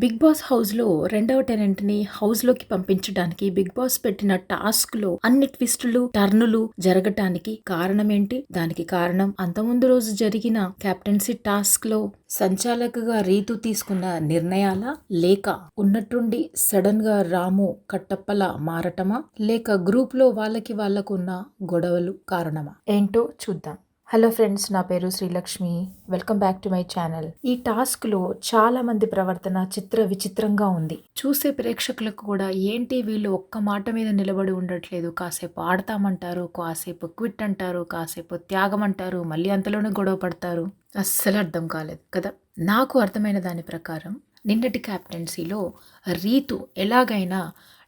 Big boss హౌస్లో రెండవ టెనెంట్ని హౌస్లోకి పంపించడానికి బిగ్ బాస్ పెట్టిన టాస్క్లో అన్ని ట్విస్టులు టర్నులు జరగటానికి కారణం ఏంటి దానికి కారణం అంతకుముందు రోజు జరిగిన కెప్టెన్సీ టాస్క్లో సంచాలకగా సంచాలకుగా రీతు తీసుకున్న నిర్ణయాల లేక ఉన్నట్టుండి సడన్గా రాము కట్టప్పలా మారటమా? లేక గ్రూప్లో వాళ్ళకి వాళ్ళకున్న గొడవలు కారణమా? ఏంటో చూద్దాం. హలో ఫ్రెండ్స్ నా పేరు Srilakshmi. Welcome back to my channel. ఈ టాస్క్లో చాలా మంది ప్రవర్తన చిత్ర విచిత్రంగా ఉంది. చూసే ప్రేక్షకులకు కూడా ఏంటి వీళ్ళు ఒక్క మాట మీద నిలబడి ఉండట్లేదు? కాసేపు ఆడతామంటారు కాసేపు క్విట్ అంటారు కాసేపు త్యాగం అంటారు మళ్ళీ అంతలోనే గొడవ పడతారు. అస్సలు అర్థం కాలేదు కదా? నాకు అర్థమైన దాని ప్రకారం నిన్నటి క్యాప్టెన్సీలో రీతు ఎలాగైనా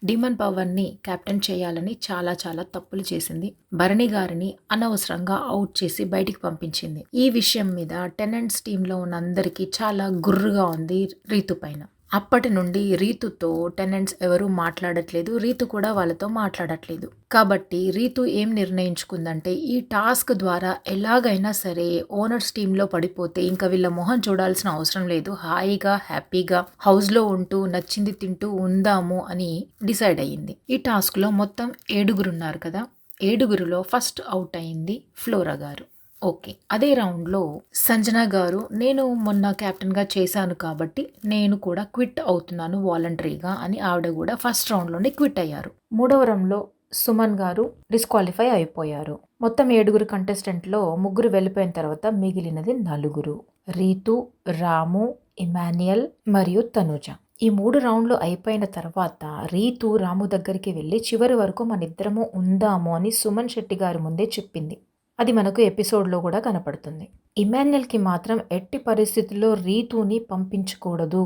డిమన్ పవన్ని కెప్టెన్ చేయాలని చాలా చాలా తప్పులు చేసింది. భరణి గారిని అనవసరంగా అవుట్ చేసి బయటికి పంపించింది. ఈ విషయం మీద టెనెంట్స్ టీంలో ఉన్న అందరికీ చాలా గుర్రుగా ఉంది రీతు పైన. అప్పటి నుండి రీతుతో టెనెంట్స్ ఎవరు మాట్లాడట్లేదు రీతు కూడా వాళ్ళతో మాట్లాడట్లేదు. కాబట్టి రీతు ఏం నిర్ణయించుకుందంటే ఈ టాస్క్ ద్వారా ఎలాగైనా సరే ఓనర్స్ టీంలో పడిపోతే ఇంకా వీళ్ళ మొహం చూడాల్సిన అవసరం లేదు. హాయిగా హ్యాపీగా హౌస్లో ఉంటూ నచ్చింది తింటూ ఉందాము అని డిసైడ్ అయ్యింది. ఈ టాస్క్లో మొత్తం ఏడుగురున్నారు కదా? ఏడుగురులో ఫస్ట్ అవుట్ అయింది ఫ్లోరా గారు. ఓకే. అదే రౌండ్లో సంజన గారు నేను మొన్న కెప్టెన్గా చేశాను కాబట్టి నేను కూడా క్విట్ అవుతున్నాను వాలంటరీగా అని ఆవిడ కూడా ఫస్ట్ రౌండ్లోనే క్విట్ అయ్యారు. మూడవ రౌండ్లో సుమన్ గారు డిస్క్వాలిఫై అయిపోయారు. మొత్తం ఏడుగురు కంటెస్టెంట్లో ముగ్గురు వెళ్ళిపోయిన తర్వాత మిగిలినది నలుగురు. రీతు రాము ఇమాన్యుయల్ మరియు తనుజ. ఈ మూడు రౌండ్లు అయిపోయిన తర్వాత రీతు రాము దగ్గరికి వెళ్ళి చివరి వరకు మన ఇద్దరము ఉందాము అని సుమన్ శెట్టి గారి ముందే చెప్పింది. అది మనకు ఎపిసోడ్లో కూడా కనపడుతుంది. ఇమాన్యుయల్కి మాత్రం ఎట్టి పరిస్థితుల్లో రీతుని పంపించకూడదు.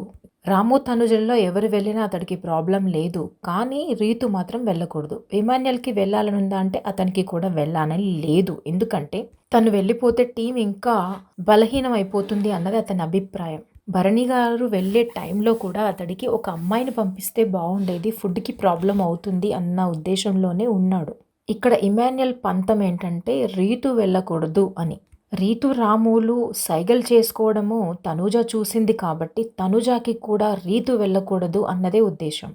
రాము తనుజల్లో ఎవరు వెళ్ళినా అతడికి ప్రాబ్లం లేదు. కానీ రీతు మాత్రం వెళ్ళకూడదు. ఇమాన్యుయల్కి వెళ్ళాలనుందా అంటే అతనికి కూడా వెళ్ళాలని లేదు. ఎందుకంటే తను వెళ్ళిపోతే టీం ఇంకా బలహీనం అయిపోతుంది అన్నది అతని అభిప్రాయం. భరణి గారు వెళ్ళే టైంలో కూడా అతడికి ఒక అమ్మాయిని పంపిస్తే బాగుండేది ఫుడ్కి ప్రాబ్లం అవుతుంది అన్న ఉద్దేశంలోనే ఉన్నాడు. ఇక్కడ ఇమాన్యుయల్ పంతం ఏంటంటే రీతు వెళ్ళకూడదు అని. రీతు రాములు సైగల్ చేసుకోవడము తనుజ చూసింది కాబట్టి తనుజాకి కూడా రీతు వెళ్ళకూడదు అన్నదే ఉద్దేశం.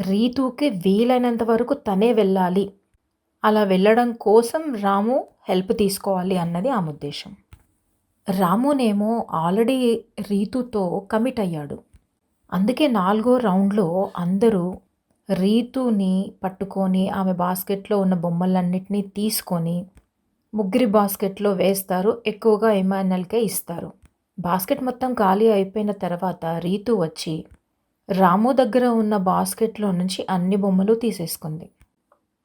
రీతుకి వీలైనంత వరకు తనే వెళ్ళాలి. అలా వెళ్ళడం కోసం రాము హెల్ప్ తీసుకోవాలి అన్నది ఆమె ఉద్దేశం. రామునేమో ఆల్రెడీ రీతుతో కమిట్ అయ్యాడు. అందుకే నాలుగో రౌండ్లో అందరూ రీతుని పట్టుకొని ఆమె బాస్కెట్లో ఉన్న బొమ్మలన్నిటినీ తీసుకొని ముగ్గురి బాస్కెట్లో వేస్తారు. ఎక్కువగా ఇమాన్యుల్కే ఇస్తారు. బాస్కెట్ మొత్తం ఖాళీ అయిపోయిన తర్వాత రీతు వచ్చి రాము దగ్గర ఉన్న బాస్కెట్లో నుంచి అన్ని బొమ్మలు తీసేసుకుంది.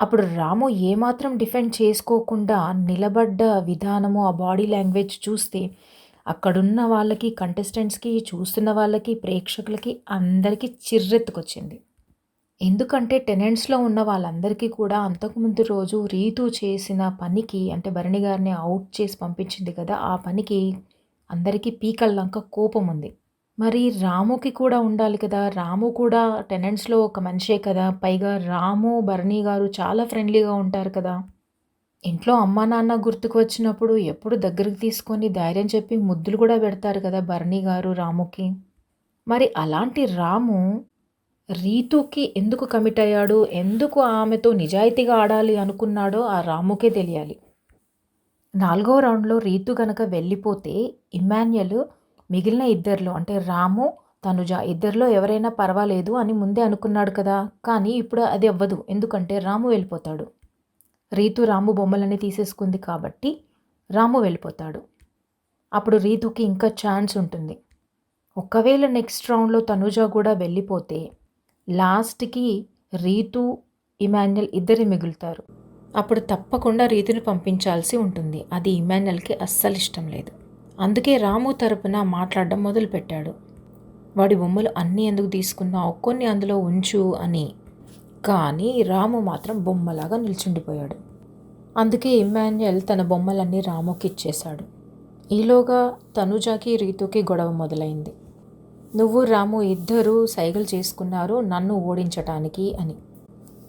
అప్పుడు రాము ఏమాత్రం డిఫెండ్ చేసుకోకుండా నిలబడ్డ విధానము ఆ బాడీ లాంగ్వేజ్ చూస్తే అక్కడున్న వాళ్ళకి కంటెస్టెంట్స్కి చూస్తున్న వాళ్ళకి ప్రేక్షకులకి అందరికీ చిర్రెత్తుకొచ్చింది. ఎందుకంటే టెనెంట్స్లో ఉన్న వాళ్ళందరికీ కూడా అంతకుముందు రోజు రీతు చేసిన పనికి అంటే భరణి గారిని అవుట్ చేసి పంపించింది కదా ఆ పనికి అందరికీ పీకల్లంక కోపం ఉంది. మరి రాముకి కూడా ఉండాలి కదా రాము కూడా టెనెంట్స్లో ఒక మనిషే కదా పైగా రాము భరణి గారు చాలా ఫ్రెండ్లీగా ఉంటారు కదా. ఇంట్లో అమ్మా నాన్న గుర్తుకు వచ్చినప్పుడు ఎప్పుడు దగ్గరికి తీసుకొని ధైర్యం చెప్పి ముద్దులు కూడా పెడతారు కదా భరణి గారు రాముకి. మరి అలాంటి రాము రీతుకి ఎందుకు కమిట్ అయ్యాడు? ఎందుకు ఆమెతో నిజాయితీగా ఆడాలి అనుకున్నాడో ఆ రాముకే తెలియాలి. నాలుగో రౌండ్లో రీతు గనక వెళ్ళిపోతే ఇమాన్యుయల్ మిగిలిన ఇద్దరిలో అంటే రాము తనుజ ఇద్దరిలో ఎవరైనా పర్వాలేదు అని ముందే అనుకున్నాడు కదా. కానీ ఇప్పుడు అది అవ్వదు. ఎందుకంటే రాము వెళ్ళిపోతాడు. రీతు రాము బొమ్మలన్నీ తీసేసుకుంది కాబట్టి రాము వెళ్ళిపోతాడు. అప్పుడు రీతుకి ఇంకా ఛాన్స్ ఉంటుంది. ఒకవేళ నెక్స్ట్ రౌండ్లో తనుజ కూడా వెళ్ళిపోతే లాస్ట్కి రీతు ఇమాన్యుల్ ఇద్దరి మిగులుతారు. అప్పుడు తప్పకుండా రీతిని పంపించాల్సి ఉంటుంది. అది ఇమాన్యుల్కి అస్సలు ఇష్టం లేదు. అందుకే రాము తరపున మాట్లాడడం మొదలుపెట్టాడు. వాడి బొమ్మలు అన్నీ ఎందుకు తీసుకున్నావు? కొన్ని అందులో ఉంచు అని. కానీ రాము మాత్రం బొమ్మలాగా నిల్చుండిపోయాడు. అందుకే ఇమాన్యుయల్ తన బొమ్మలన్నీ రాముకి ఇచ్చేశాడు. ఈలోగా తనుజాకి రీతుకి గొడవ మొదలైంది. నువ్వు రాము ఇద్దరూ సైగలు చేసుకున్నారు నన్ను ఓడించటానికి అని.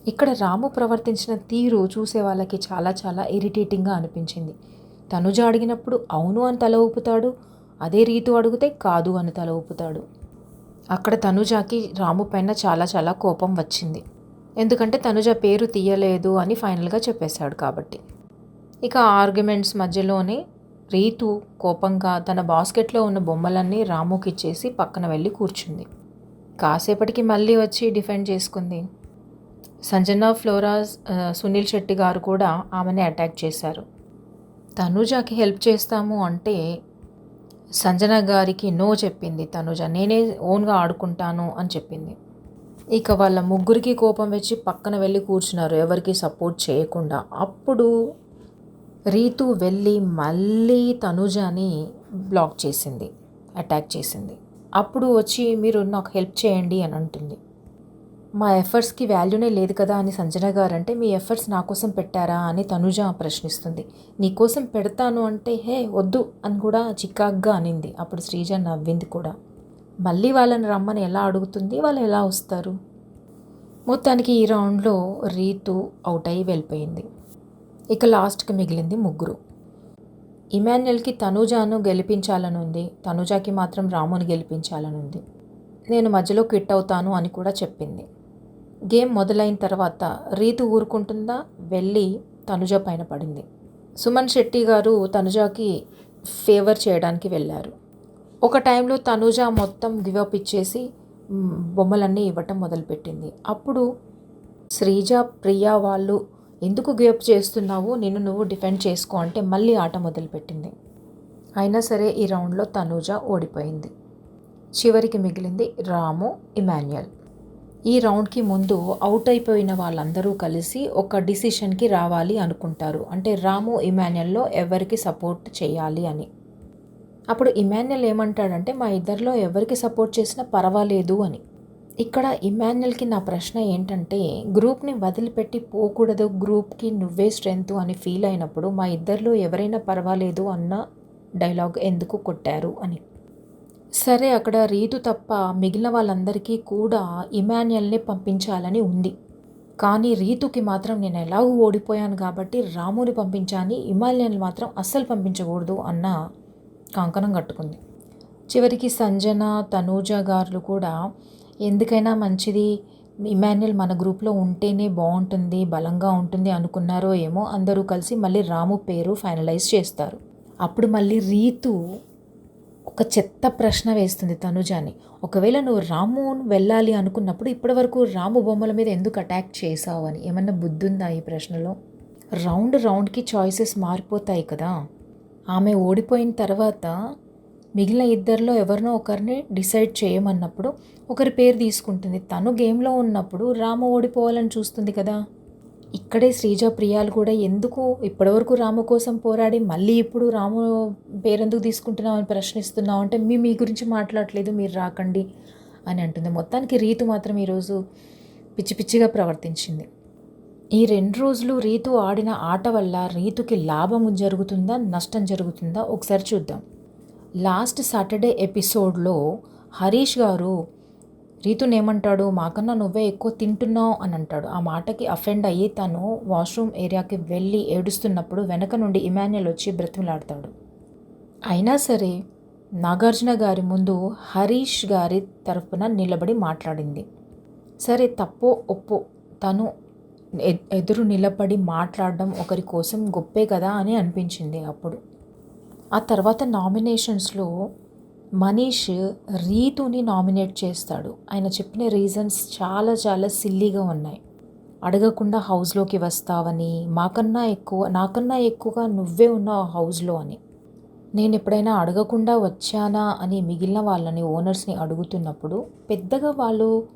ఇక్కడ రాము ప్రవర్తించిన తీరు చూసే వాళ్ళకి చాలా చాలా ఇరిటేటింగ్గా అనిపించింది. తనుజ అడిగినప్పుడు అవును అని తల ఊపుతాడు అదే రీతు అడిగితే కాదు అని తల ఊపుతాడు. అక్కడ తనుజాకి రాము పైన చాలా చాలా కోపం వచ్చింది. ఎందుకంటే తనుజ పేరు తీయలేదు అని ఫైనల్గా చెప్పేశాడు కాబట్టి. ఇక ఆర్గ్యుమెంట్స్ మధ్యలోనే రీతు కోపంగా తన బాస్కెట్లో ఉన్న బొమ్మలన్నీ రాముకి ఇచ్చేసి పక్కన వెళ్ళి కూర్చుంది. కాసేపటికి మళ్ళీ వచ్చి డిఫెండ్ చేసుకుంది. సంజన ఫ్లోరాజ్ సునీల్ శెట్టి గారు కూడా ఆమెని అటాక్ చేశారు. తనుజాకి హెల్ప్ చేస్తాము అంటే సంజన గారికి నో చెప్పింది. తనుజ నేనే ఓన్గా ఆడుకుంటాను అని చెప్పింది. ఇక వాళ్ళ ముగ్గురికి కోపం వచ్చి పక్కన వెళ్ళి కూర్చున్నారు. ఎవరికి సపోర్ట్ చేయకుండా. అప్పుడు రీతు వెళ్ళి మళ్ళీ తనుజాని బ్లాక్ చేసింది అటాక్ చేసింది. అప్పుడు వచ్చి మీరు నాకు హెల్ప్ చేయండి అని అంటుంది. మా ఎఫర్ట్స్కి వాల్యూనే లేదు కదా అని సంజన గారు అంటే మీ ఎఫర్ట్స్ నా కోసం పెట్టారా అని తనుజ ప్రశ్నిస్తుంది. నీ కోసం పెడతాను అంటే హే వద్దు అని కూడా చికాగ్గా అనింది. అప్పుడు శ్రీజ నవ్వింది కూడా. మళ్ళీ వాళ్ళని రమ్మని ఎలా అడుగుతుంది? వాళ్ళు ఎలా వస్తారు? మొత్తానికి ఈ రౌండ్లో రీతు అవుట్ అయ్యి వెళ్ళిపోయింది. ఇక లాస్ట్కి మిగిలింది ముగ్గురు. ఇమాన్యుయల్కి తనూజాను గెలిపించాలని ఉంది తనూజాకి మాత్రం రాముని గెలిపించాలని ఉంది నేను మధ్యలో క్విట్ అవుతాను అని కూడా చెప్పింది. గేమ్ మొదలైన తర్వాత రీతు ఊరుకుంటుందా? వెళ్ళి తనుజ పైన పడింది. సుమన్ శెట్టి గారు తనుజాకి ఫేవర్ చేయడానికి వెళ్ళారు. ఒక టైంలో తనుజ మొత్తం గివప్ ఇచ్చేసి బొమ్మలన్నీ ఇవ్వటం మొదలుపెట్టింది. అప్పుడు శ్రీజ ప్రియా వాళ్ళు ఎందుకు గివప్ చేస్తున్నావు? నిన్ను నువ్వు డిఫెండ్ చేసుకో అంటే మళ్ళీ ఆట మొదలుపెట్టింది. అయినా సరే ఈ రౌండ్లో తనూజ ఓడిపోయింది. చివరికి మిగిలింది రాము ఇమాన్యుయల్. ఈ రౌండ్కి ముందు అవుట్ అయిపోయిన వాళ్ళందరూ కలిసి ఒక డిసిషన్కి రావాలి అనుకుంటారు. అంటే రాము ఇమాన్యుయల్లో ఎవరికి సపోర్ట్ చేయాలి అని. అప్పుడు ఇమాన్యుయల్ ఏమంటాడంటే మా ఇద్దరిలో ఎవరికి సపోర్ట్ చేసినా పర్వాలేదు అని. ఇక్కడ ఇమాన్యుల్కి నా ప్రశ్న ఏంటంటే గ్రూప్ని వదిలిపెట్టి పోకూడదు గ్రూప్కి నువ్వే స్ట్రెంత్ అని ఫీల్ అయినప్పుడు మా ఇద్దరిలో ఎవరైనా పర్వాలేదు అన్న డైలాగ్ ఎందుకు కొట్టారు అని. సరే అక్కడ రీతు తప్ప మిగిలిన వాళ్ళందరికీ కూడా ఇమాన్యుల్ని పంపించాలని ఉంది. కానీ రీతుకి మాత్రం నేను ఎలాగూ ఓడిపోయాను కాబట్టి రాముని పంపించాని ఇమాన్యుల్ని మాత్రం అస్సలు పంపించకూడదు అన్న కంకణం కట్టుకుంది. చివరికి సంజన తనూజ గారులు కూడా ఎందుకైనా మంచిది. ఇమాన్యుల్ మన గ్రూప్లో ఉంటేనే బాగుంటుంది బలంగా ఉంటుంది అనుకున్నారో ఏమో అందరూ కలిసి మళ్ళీ రాము పేరు ఫైనలైజ్ చేస్తారు. అప్పుడు మళ్ళీ రీతు ఒక చెత్త ప్రశ్న వేస్తుంది తనుజాని. ఒకవేళ నువ్వు రాము వెళ్ళాలి అనుకున్నప్పుడు ఇప్పటివరకు రాము బొమ్మల మీద ఎందుకు అటాక్ చేసావు అని? ఏమన్నా బుద్ధి ఉందా ఈ ప్రశ్నలో? రౌండ్ రౌండ్కి చాయిసెస్ మారిపోతాయి కదా. ఆమె ఓడిపోయిన తర్వాత మిగిలిన ఇద్దరిలో ఎవరినో ఒకరిని డిసైడ్ చేయమన్నప్పుడు ఒకరి పేరు తీసుకుంటుంది. తను గేమ్లో ఉన్నప్పుడు రాము ఓడిపోవాలని చూస్తుంది కదా. ఇక్కడే శ్రీజ ప్రియాలు కూడా ఎందుకు ఇప్పటివరకు రాము కోసం పోరాడి మళ్ళీ ఇప్పుడు రాము పేరెందుకు తీసుకుంటున్నావు అని ప్రశ్నిస్తున్నావు అంటే మీ మీ గురించి మాట్లాడలేదు మీరు రాకండి అని అంటుంది. మొత్తానికి రీతు మాత్రం ఈరోజు పిచ్చి పిచ్చిగా ప్రవర్తించింది. ఈ రెండు రోజులు రీతు ఆడిన ఆట వల్ల రీతుకి లాభం జరుగుతుందా నష్టం జరుగుతుందా? ఒకసారి చూద్దాం. లాస్ట్ సాటర్డే ఎపిసోడ్లో హరీష్ గారు రీతునేమంటాడు? మాకన్నా నువ్వే ఎక్కువ తింటున్నావు అని అంటాడు. ఆ మాటకి అఫెండ్ అయ్యి తను వాష్రూమ్ ఏరియాకి వెళ్ళి ఏడుస్తున్నప్పుడు వెనక నుండి ఇమాన్యుల్ వచ్చి బ్రతిమలాడతాడు. అయినా సరే నాగార్జున గారి ముందు హరీష్ గారి తరఫున నిలబడి మాట్లాడింది. సరే తప్పో ఒప్పో తను ఎదురు నిలబడి మాట్లాడడం ఒకరి కోసం గొప్పే కదా అని అనిపించింది అప్పుడు. ఆ తర్వాత నామినేషన్స్లో మనీష్ రీతుని నామినేట్ చేస్తాడు. ఆయన చెప్పిన రీజన్స్ చాలా చాలా సిల్లీగా ఉన్నాయి. అడగకుండా హౌస్లోకి వస్తావని మాకన్నా ఎక్కువ నాకన్నా ఎక్కువగా నువ్వే ఉన్నావు ఆ హౌస్లో అని. నేను ఎప్పుడైనా అడగకుండా వచ్చానా అని మిగిలిన వాళ్ళని ఓనర్స్ని అడుగుతున్నప్పుడు పెద్దగా వాళ్ళు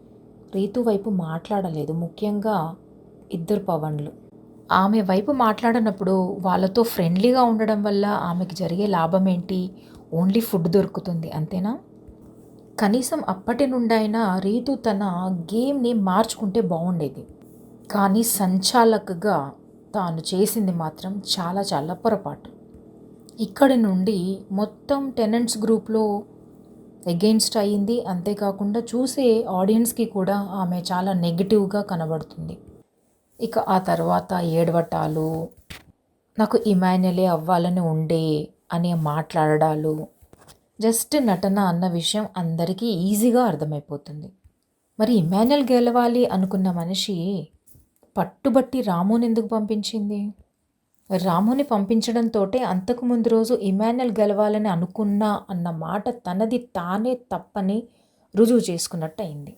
రీతు వైపు మాట్లాడలేదు. ముఖ్యంగా ఇద్దరు పవన్లు. ఆమె వైపు మాట్లాడినప్పుడు వాళ్ళతో ఫ్రెండ్లీగా ఉండడం వల్ల ఆమెకి జరిగే లాభం ఏంటి? ఓన్లీ ఫుడ్ దొరుకుతుంది అంతేనా? కనీసం అప్పటి నుండైనా రీతు తన గేమ్ని మార్చుకుంటే బాగుండేది. కానీ సంచాలకుగా తాను చేసింది మాత్రం చాలా చాలా పొరపాటు. ఇక్కడి నుండి మొత్తం టెనెంట్స్ గ్రూప్లో ఎగెయిన్స్ట్ అయ్యింది. అంతేకాకుండా చూసే ఆడియన్స్కి కూడా ఆమె చాలా నెగిటివ్గా కనబడుతుంది. ఇక ఆ తర్వాత ఏడవటాలు నాకు ఇమాన్యులే అవ్వాలని ఉండే అని మాట్లాడడాలు జస్ట్ నటన అన్న విషయం అందరికీ ఈజీగా అర్థమైపోతుంది. మరి ఇమాన్యుల్ గెలవాలి అనుకున్న మనిషి పట్టుబట్టి రాముని ఎందుకు పంపించింది? రాముని పంపించడంతో అంతకు ముందు రోజు ఇమాన్యుల్ గెలవాలని అనుకున్నా అన్న మాట తనది తానే తప్పని రుజువు చేసుకున్నట్టు అయింది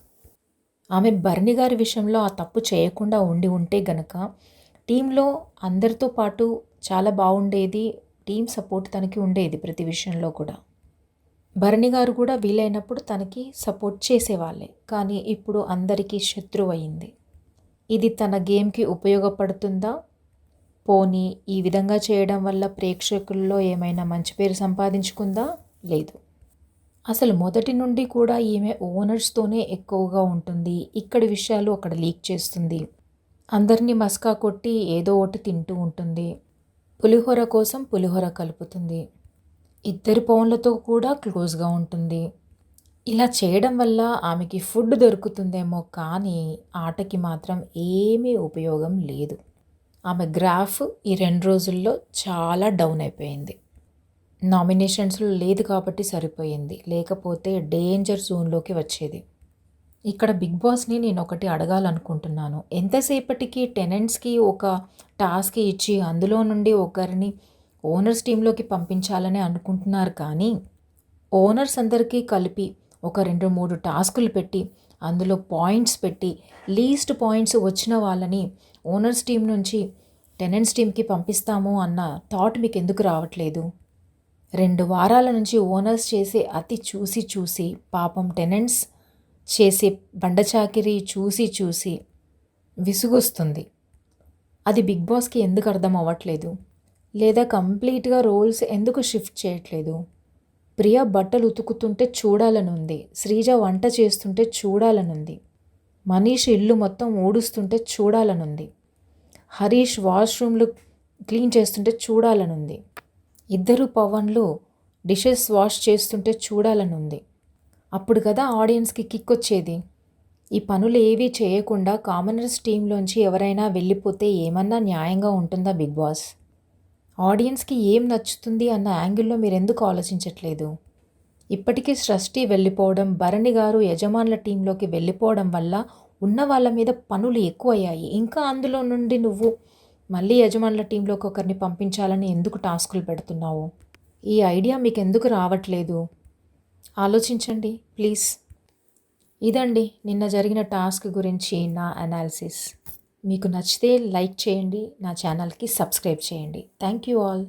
ఆమె భరణి గారి విషయంలో ఆ తప్పు చేయకుండా ఉండి ఉంటే గనక టీంలో అందరితో పాటు చాలా బాగుండేది టీం సపోర్ట్ తనకి ఉండేది ప్రతి విషయంలో కూడా. భరణి గారు కూడా వీలైనప్పుడు తనకి సపోర్ట్ చేసేవాళ్ళే కానీ ఇప్పుడు అందరికీ శత్రువు అయింది ఇది తన గేమ్కి ఉపయోగపడుతుందా? పోనీ ఈ విధంగా చేయడం వల్ల ప్రేక్షకుల్లో ఏమైనా మంచి పేరు సంపాదించుకుందా? లేదు. అసలు మొదటి నుండి కూడా ఈమె ఓనర్స్తోనే ఎక్కువగా ఉంటుంది. ఇక్కడి విషయాలు అక్కడ లీక్ చేస్తుంది. అందరినీ మస్కా కొట్టి ఏదో ఒకటి తింటూ ఉంటుంది. పులిహోర కోసం పులిహోర కలుపుతుంది. ఇద్దరి పౌన్లతో కూడా క్లోజ్గా ఉంటుంది. ఇలా చేయడం వల్ల ఆమెకి ఫుడ్ దొరుకుతుందేమో కానీ ఆటకి మాత్రం ఏమీ ఉపయోగం లేదు. ఆమె గ్రాఫ్ ఈ రెండు రోజుల్లో చాలా డౌన్ అయిపోయింది. నామినేషన్స్లో లేదు కాబట్టి సరిపోయింది. లేకపోతే డేంజర్ జోన్లోకి వచ్చేది. ఇక్కడ బిగ్ బాస్ని నేను ఒకటి అడగాలనుకుంటున్నాను. ఎంతసేపటికి టెనెంట్స్కి ఒక టాస్క్ ఇచ్చి అందులో నుండి ఒకరిని ఓనర్స్ టీంలోకి పంపించాలని అనుకుంటున్నారు కానీ ఓనర్స్ అందరికీ కలిపి ఒక రెండు మూడు టాస్కులు పెట్టి అందులో పాయింట్స్ పెట్టి లీస్ట్ పాయింట్స్ వచ్చిన వాళ్ళని ఓనర్స్ టీం నుంచి టెనెంట్స్ టీంకి పంపిస్తాము అన్న థాట్ మీకు ఎందుకు రావట్లేదు? రెండు వారాల నుంచి ఓనర్స్ చేసే అతి చూసి చూసి పాపం టెనెంట్స్ చేసే బండచాకిరి చూసి చూసి విసుగొస్తుంది. అది బిగ్ బాస్కి ఎందుకు అర్థం అవ్వట్లేదు? లేదా కంప్లీట్గా రోల్స్ ఎందుకు షిఫ్ట్ చేయట్లేదు? ప్రియ బట్టలు ఉతుకుతుంటే చూడాలనుంది. శ్రీజ వంట చేస్తుంటే చూడాలనుంది. మనీష్ ఇల్లు మొత్తం ఊడుస్తుంటే చూడాలనుంది. హరీష్ వాష్రూమ్లు క్లీన్ చేస్తుంటే చూడాలనుంది. ఇద్దరు పవన్లు డిషెస్ వాష్ చేస్తుంటే చూడాలనుంది. అప్పుడు కదా ఆడియన్స్కి కిక్ వచ్చేది. ఈ పనులు ఏవీ చేయకుండా కామనర్స్ టీంలోంచి ఎవరైనా వెళ్ళిపోతే ఏమన్నా న్యాయంగా ఉంటుందా బిగ్ బాస్? ఆడియన్స్కి ఏం నచ్చుతుంది అన్న యాంగిల్లో మీరు ఎందుకు ఆలోచించట్లేదు? ఇప్పటికీ సృష్టి వెళ్ళిపోవడం భరణి గారు యజమానుల టీంలోకి వెళ్ళిపోవడం వల్ల ఉన్న వాళ్ళ మీద పనులు ఎక్కువయ్యాయి. ఇంకా అందులో నుండి నువ్వు మళ్ళీ యజమానుల టీంలోకి ఒకరిని పంపించాలని ఎందుకు టాస్కులు పెడుతున్నావు? ఈ ఐడియా మీకు ఎందుకు రావట్లేదు? ఆలోచించండి ప్లీజ్. ఇదండి నిన్న జరిగిన టాస్క్ గురించి నా అనాలిసిస్. మీకు నచ్చితే లైక్ చేయండి నా ఛానల్కి సబ్స్క్రైబ్ చేయండి. Thank you all.